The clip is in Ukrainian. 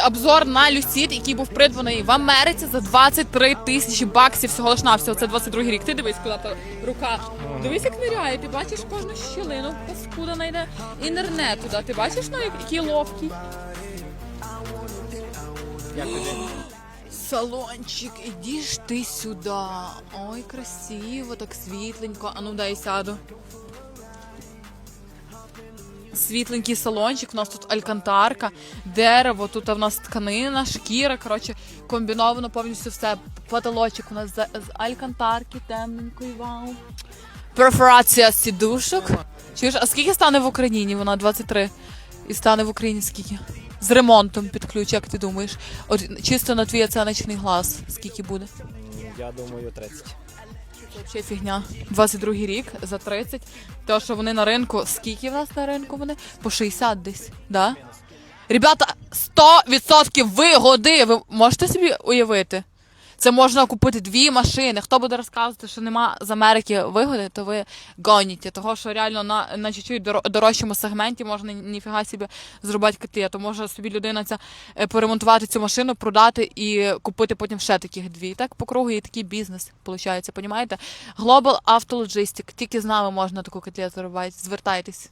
Обзор на Люсід, який був придбаний в Америці за 23 тисячі баксів всього лиш навсього. Це 22 рік. Ти дивись, куди та рука. Дивись, як ниряє. Ти бачиш кожну щілину, паскуда найде. І нирне туди. Ти бачиш, ну, який ловкий. Салончик, іди ж ти сюди. Ой, красиво, так світленько. А ну дай сяду. Світленький салончик, у нас тут алькантарка, дерево, тут в нас тканина, шкіра, коротше, комбіновано повністю все. Потолочок у нас з, з алькантарки, темненької, вау. Перфорація сідушок. Чуєш, а скільки стане в Україні? Вона 23. І стане в Україні скільки? З ремонтом під ключ, як ти думаєш? От чисто на твій оціночний глаз, скільки буде? Я думаю, 30. Взагалі фігня. 22 рік за 30. Те, що вони на ринку. Скільки в нас на ринку вони? По 60 десь. Да? Ребята, 100% вигоди! Ви можете собі уявити? Це можна купити дві машини. Хто буде розказувати, що нема з Америки вигоди, то ви гоніте. Того, що реально на, на чуть-чуть дорожчому сегменті можна ніфіга собі зробити коти. То може собі людина ця е, поремонтувати цю машину, продати і купити потім ще таких дві. Так по кругу і такий бізнес виходить, понімаєте? Global Auto Logistic. Тільки з нами можна таку котлету робити. Звертайтесь.